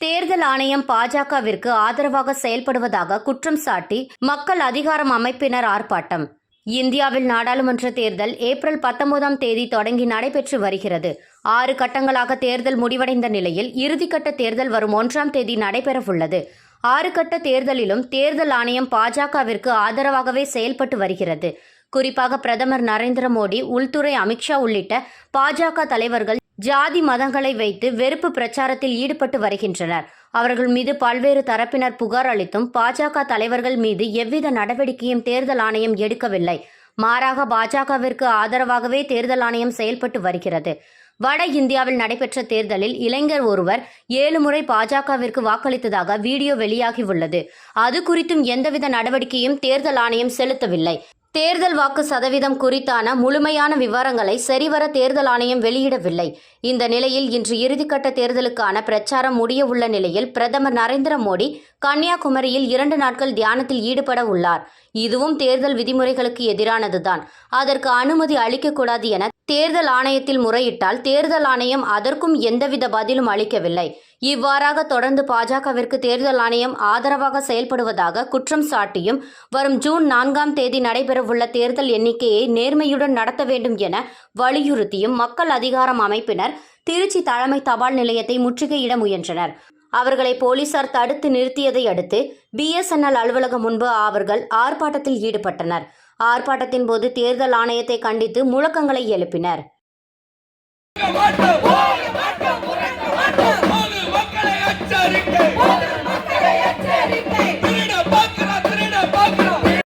தேர்தல் ஆணையம் பாஜகவிற்கு ஆதரவாக செயல்படுவதாக குற்றம் சாட்டி மக்கள் அதிகாரம் அமைப்பினர் ஆர்ப்பாட்டம். இந்தியாவில் நாடாளுமன்ற தேர்தல் ஏப்ரல் பத்தொன்பதாம் தேதி தொடங்கி நடைபெற்று வருகிறது. ஆறு கட்டங்களாக தேர்தல் முடிவடைந்த நிலையில் இறுதிக்கட்ட தேர்தல் வரும் ஒன்றாம் தேதி நடைபெறவுள்ளது. ஆறு கட்ட தேர்தலிலும் தேர்தல் ஆணையம் பாஜகவிற்கு ஆதரவாகவே செயல்பட்டு வருகிறது. குறிப்பாக பிரதமர் நரேந்திர மோடி உள்துறை அமித்ஷா உள்ளிட்ட பாஜக தலைவர்கள் ஜாதி மதங்களை வைத்து வெறுப்பு பிரச்சாரத்தில் ஈடுபட்டு வருகின்றனர். அவர்கள் மீது பல்வேறு தரப்பினர் புகார் அளித்தும் பாஜக தலைவர்கள் மீது எவ்வித நடவடிக்கையும் தேர்தல் ஆணையம் எடுக்கவில்லை. மாறாக பாஜகவிற்கு ஆதரவாகவே தேர்தல் ஆணையம் செயல்பட்டு வருகிறது. வட இந்தியாவில் நடைபெற்ற தேர்தலில் இளைஞர் ஒருவர் ஏழு முறை பாஜகவிற்கு வாக்களித்ததாக வீடியோ வெளியாகியுள்ளது அது குறித்தும் எந்தவித நடவடிக்கையும் தேர்தல் ஆணையம் செலுத்தவில்லை. தேர்தல் வாக்கு சதவீதம் குறித்தான முழுமையான விவரங்களை சரிவர தேர்தல் ஆணையம் வெளியிடவில்லை. இந்த நிலையில் இன்று இறுதிக்கட்ட தேர்தலுக்கான பிரச்சாரம் முடிய உள்ள நிலையில் பிரதமர் நரேந்திர மோடி கன்னியாகுமரியில் இரண்டு நாட்கள் தியானத்தில் ஈடுபட உள்ளார். இதுவும் தேர்தல் விதிமுறைகளுக்கு எதிரானதுதான். அதற்கு அனுமதி அளிக்கக்கூடாது என தேர்தல் ஆணையத்தில் முறையிட்டால் தேர்தல் ஆணையம் அதற்கும் எந்தவித பதிலும் அளிக்கவில்லை. இவ்வாறாக தொடர்ந்து பாஜகவிற்கு தேர்தல் ஆணையம் ஆதரவாக செயல்படுவதாக குற்றம் சாட்டியும் வரும் ஜூன் நான்காம் தேதி நடைபெறவுள்ள தேர்தல் எண்ணிக்கையை நேர்மையுடன் நடத்த வேண்டும் என வலியுறுத்தியும் மக்கள் அதிகாரம் அமைப்பினர் திருச்சி தலைமை தபால் நிலையத்தை முற்றுகையிட முயன்றனர். அவர்களை போலீசார் தடுத்து நிறுத்தியதை அடுத்து பிஎஸ்என்எல் அலுவலகம் முன்பு அவர்கள் ஆர்ப்பாட்டத்தில் ஈடுபட்டனர். ஆர்ப்பாட்டத்தின் போது தேர்தல் ஆணையத்தை கண்டித்து முழக்கங்களை எழுப்பினர்.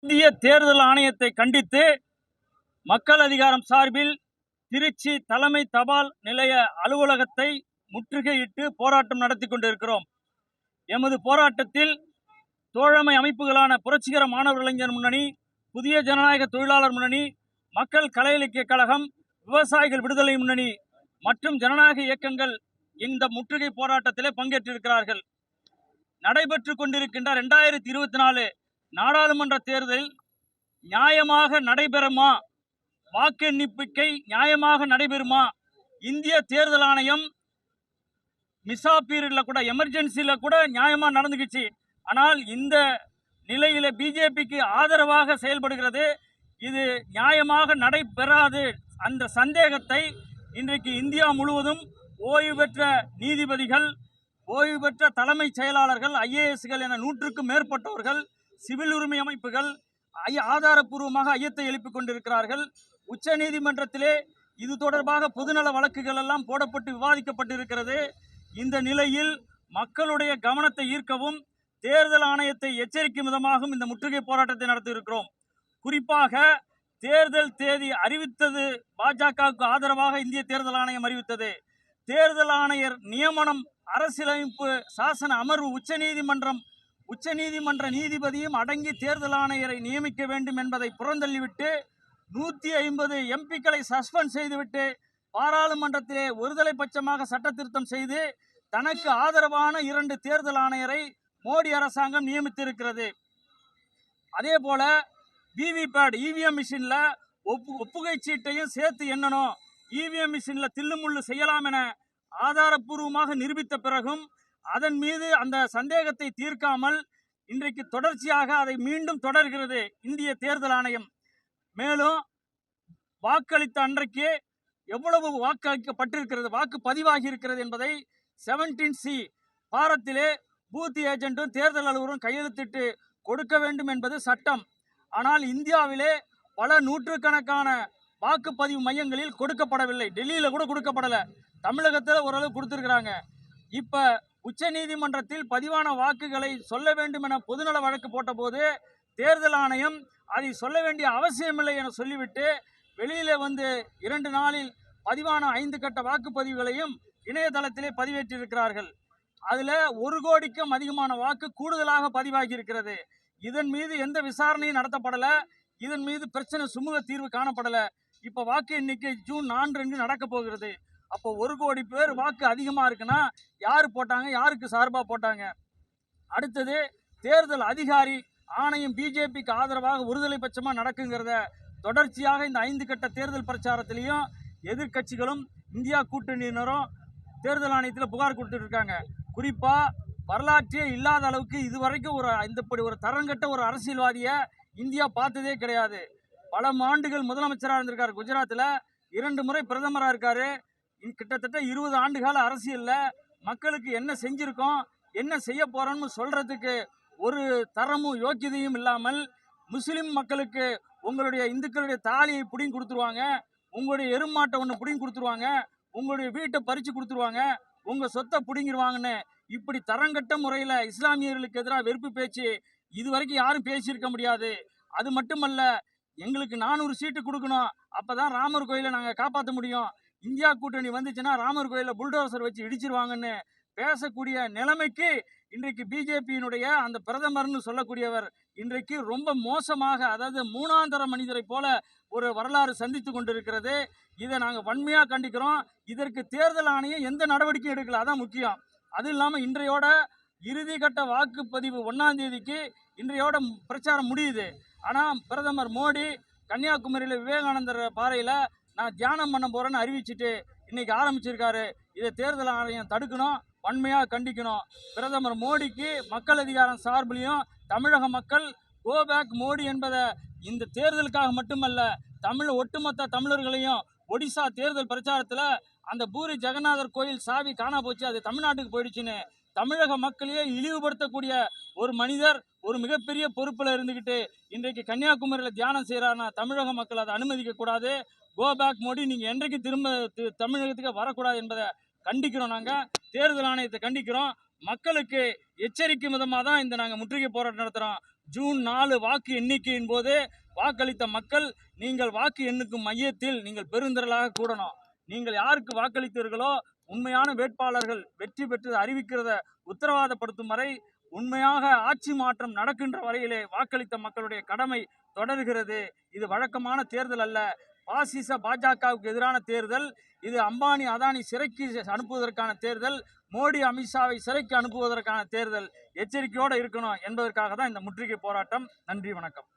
இந்திய தேர்தல் ஆணையத்தை கண்டித்து மக்கள் அதிகாரம் சார்பில் திருச்சி தலைமை தபால் நிலைய அலுவலகத்தை முற்றுகையிட்டு போராட்டம் நடத்தி கொண்டிருக்கிறோம். எமது போராட்டத்தில் தோழமை அமைப்புகளான புரட்சிகர மாணவர் இளைஞர் முன்னணி புதிய ஜனநாயக தொழிலாளர் முன்னணி மக்கள் கலை இலக்கிய கழகம் விவசாயிகள் விடுதலை முன்னணி மற்றும் ஜனநாயக இயக்கங்கள் இந்த முற்றுகை போராட்டத்திலே பங்கேற்றிருக்கிறார்கள். நடைபெற்று கொண்டிருக்கின்ற ரெண்டாயிரத்தி இருபத்தி நாலு நாடாளுமன்ற தேர்தல் நியாயமாக நடைபெறுமா? வாக்கு நியாயமாக நடைபெறுமா? இந்திய தேர்தல் ஆணையம் மிசா பீரியடில் கூட எமர்ஜென்சியில் கூட நியாயமாக நடந்துக்கிச்சு ஆனால் இந்த நிலையில பிஜேபிக்கு ஆதரவாக செயல்படுகிறது. இது நியாயமாக நடைபெறாது. அந்த சந்தேகத்தை இன்றைக்கு இந்தியா முழுவதும் ஓய்வு பெற்ற நீதிபதிகள் ஓய்வு பெற்ற தலைமைச் செயலாளர்கள் ஐஏஎஸ்கள் என நூற்றுக்கும் மேற்பட்டவர்கள் சிவில் உரிமை அமைப்புகள் ஐ- ஆதாரப்பூர்வமாக ஐயத்தை எழுப்பிக் கொண்டிருக்கிறார்கள். உச்ச நீதிமன்றத்திலே இது தொடர்பாக பொதுநல வழக்குகள் எல்லாம் போடப்பட்டு விவாதிக்கப்பட்டிருக்கிறது. இந்த நிலையில் மக்களுடைய கவனத்தை ஈர்க்கவும் தேர்தல் ஆணையத்தை எச்சரிக்கும் விதமாகவும் இந்த முற்றுகை போராட்டத்தை நடத்தியிருக்கிறோம். குறிப்பாக தேர்தல் தேதி அறிவித்தது பாஜகவுக்கு ஆதரவாக இந்திய தேர்தல் ஆணையம் அறிவித்தது. தேர்தல் ஆணையர் நியமனம் அரசியலமைப்பு சாசன அமர்வு உச்சநீதிமன்றம் உச்சநீதிமன்ற நீதிபதியும் அடங்கி தேர்தல் ஆணையரை நியமிக்க வேண்டும் என்பதை புறந்தள்ளிவிட்டு நூற்றி ஐம்பது எம்பிக்களை சஸ்பெண்ட் செய்துவிட்டு பாராளுமன்றத்திலே ஒருதலை பட்சமாக சட்ட திருத்தம் செய்து தனக்கு ஆதரவான இரண்டு தேர்தல் ஆணையரை மோடி அரசாங்கம் நியமித்திருக்கிறது. அதே போல விவிபேட் இவிஎம் மிஷினில் ஒப்பு ஒப்புகை சீட்டையும் சேர்த்து எண்ணணும். இவிஎம் மிஷினில் தில்லுமுள்ளு செய்யலாம் என ஆதாரப்பூர்வமாக நிரூபித்த பிறகும் அதன் மீது அந்த சந்தேகத்தை தீர்க்காமல் இன்றைக்கு தொடர்ச்சியாக அதை மீண்டும் தொடர்கிறது இந்திய தேர்தல் ஆணையம். மேலும் வாக்களித்த அன்றைக்கு எவ்வளவு வாக்களிக்கப்பட்டிருக்கிறது வாக்கு பதிவாகி இருக்கிறது என்பதை செவன்டீன் சி பாரத்திலே பூத் ஏஜென்ட்டும் தேர்தல் அலுவலரும் கையெழுத்திட்டு கொடுக்க வேண்டும் என்பது சட்டம். ஆனால் இந்தியாவிலே பல நூற்றுக்கணக்கான வாக்குப்பதிவு மையங்களில் கொடுக்கப்படவில்லை. டெல்லியில் கூட கொடுக்கப்படலை. தமிழகத்தில் ஓரளவு கொடுத்துருக்குறாங்க. இப்போ உச்சநீதிமன்றத்தில் பதிவான வாக்குகளை சொல்ல வேண்டும் என பொதுநல வழக்கு போட்டபோது தேர்தல் ஆணையம் அதை சொல்ல வேண்டிய அவசியமில்லை என சொல்லிவிட்டு வெளியிலே வந்து இரண்டு நாளில் பதிவான ஐந்து கட்ட வாக்குப்பதிவுகளையும் இணையதளத்திலே பதிவேற்றிருக்கிறார்கள். அதில் ஒரு கோடிக்கும் அதிகமான வாக்கு கூடுதலாக பதிவாகி இருக்கிறது இதன் மீது எந்த விசாரணையும் நடத்தப்படலை. இதன் மீது பிரச்சனை சுமூக தீர்வு காணப்படலை. இப்போ வாக்கு எண்ணிக்கை ஜூன் நான்கு ரெண்டு நடக்க போகிறது. அப்போ ஒரு கோடி பேர் வாக்கு அதிகமாக இருக்குன்னா யார் போட்டாங்க? யாருக்கு சார்பாக போட்டாங்க? அடுத்தது தேர்தல் அதிகாரி ஆணையம் பிஜேபிக்கு ஆதரவாக ஒருதலை பட்சமாக நடக்குங்கிறத தொடர்ச்சியாக இந்த ஐந்து கட்ட தேர்தல் பிரச்சாரத்திலையும் எதிர்க்கட்சிகளும் இந்தியா கூட்டணியினரும் தேர்தல் ஆணையத்தில் புகார் கொடுத்துட்டு இருக்காங்க. குறிப்பாக வரலாற்றே இல்லாத அளவுக்கு இதுவரைக்கும் ஒரு இந்தப்படி ஒரு தரங்கட்ட ஒரு அரசியல்வாதியை இந்தியா பார்த்ததே கிடையாது. பல ஆண்டுகள் முதலமைச்சராக இருந்திருக்கார் குஜராத்தில் இரண்டு முறை பிரதமராக இருக்கார். கிட்டத்தட்ட இருபது ஆண்டுகால அரசியலில் மக்களுக்கு என்ன செஞ்சுருக்கோம் என்ன செய்ய போகிறோம்னு சொல்கிறதுக்கு ஒரு தரமும் யோக்கியதையும் இல்லாமல் முஸ்லீம் மக்களுக்கு உங்களுடைய இந்துக்களுடைய தாலியை பிடிங்கி கொடுத்துருவாங்க உங்களுடைய எருமாட்டை ஒன்று பிடிங்கி கொடுத்துருவாங்க உங்களுடைய வீட்டை பறித்து கொடுத்துருவாங்க உங்கள் சொத்தை பிடுங்கிடுவாங்கன்னு இப்படி தரங்கட்ட முறையில் இஸ்லாமியர்களுக்கு எதிராக வெறுப்பு பேச்சு இது வரைக்கும் யாரும் பேசியிருக்க முடியாது. அது மட்டுமல்ல எங்களுக்கு நானூறு சீட்டு கொடுக்கணும். அப்போ தான் ராமர் கோயிலை நாங்கள் காப்பாற்ற முடியும். இந்தியா கூட்டணி வந்துச்சுன்னா ராமர் கோயிலில் புல்டோசர் வச்சு இடிச்சிருவாங்கன்னு பேசக்கூடிய நிலைமைக்கு இன்றைக்கு பிஜேபியினுடைய அந்த பிரதமர்னு சொல்லக்கூடியவர் இன்றைக்கு ரொம்ப மோசமாக அதாவது மூணாந்தர மனிதரை போல ஒரு வரலாறு சந்தித்து கொண்டிருக்கிறது. இதை நாங்கள் வன்மையாக கண்டிக்கிறோம். இதற்கு தேர்தல் ஆணையம் எந்த நடவடிக்கையும் எடுக்கல. அதான் முக்கியம். அது இல்லாமல் இன்றையோட இறுதி கட்ட வாக்குப்பதிவு ஒன்றாம் தேதிக்கு இன்றையோட பிரச்சாரம் முடியுது. ஆனால் பிரதமர் மோடி கன்னியாகுமரியில் விவேகானந்தர் பாறையில் நான் தியானம் பண்ண போகிறேன்னு அறிவிச்சிட்டு இன்னைக்கு ஆரம்பிச்சிருக்காரு. இதை தேர்தல் ஆணையம் தடுக்கணும் வன்மையாக கண்டிக்கணும். பிரதமர் மோடிக்கு மக்கள் அதிகாரம் சார்பிலையும் தமிழக மக்கள் கோ பேக் மோடி என்பதை இந்த தேர்தலுக்காக மட்டுமல்ல தமிழ் ஒட்டுமொத்த தமிழர்களையும் ஒடிசா தேர்தல் பிரச்சாரத்தில் அந்த பூரி ஜெகநாதர் கோயில் சாவி காணா போச்சு அது தமிழ்நாட்டுக்கு போயிடுச்சுன்னு தமிழக மக்களையே இழிவுபடுத்தக்கூடிய ஒரு மனிதர் ஒரு மிகப்பெரிய பொறுப்பில் இருந்துக்கிட்டு இன்றைக்கு கன்னியாகுமரியில் தியானம் செய்கிறாருன்னா தமிழக மக்கள் அதை அனுமதிக்கக்கூடாது. கோ பேக் மோடி நீங்கள் என்றைக்கு திரும்ப தமிழகத்துக்கு வரக்கூடாது என்பதை கண்டிக்கிறோம் நாங்கள் தேர்தல் ஆணையத்தை கண்டிக்கிறோம். மக்களுக்கு எச்சரிக்கை விதமாக தான் இந்த நாங்கள் முற்றுகை போராட்டம் நடத்துகிறோம் ஜூன் நாலு வாக்கு எண்ணிக்கையின் போது வாக்களித்த மக்கள் நீங்கள் வாக்கு எண்ணுக்கும் மையத்தில் நீங்கள் பெருந்திரளாக கூடணும். நீங்கள் யாருக்கு வாக்களித்தீர்களோ உண்மையான வேட்பாளர்கள் வெற்றி பெற்று அறிவிக்கிறத உத்தரவாதப்படுத்தும் வரை உண்மையாக ஆட்சி மாற்றம் நடக்கின்ற வரையிலே வாக்களித்த மக்களுடைய கடமை தொடர்கிறது. இது வழக்கமான தேர்தல் அல்ல. பாசிச பாஜகவுக்கு எதிரான தேர்தல். இது அம்பானி அதானி சிறைக்கு அனுப்புவதற்கான தேர்தல். மோடி அமித்ஷாவை சிறைக்கு அனுப்புவதற்கான தேர்தல். எச்சரிக்கையோடு இருக்கணும் என்பதற்காக தான் இந்த முற்றுகை போராட்டம். நன்றி வணக்கம்.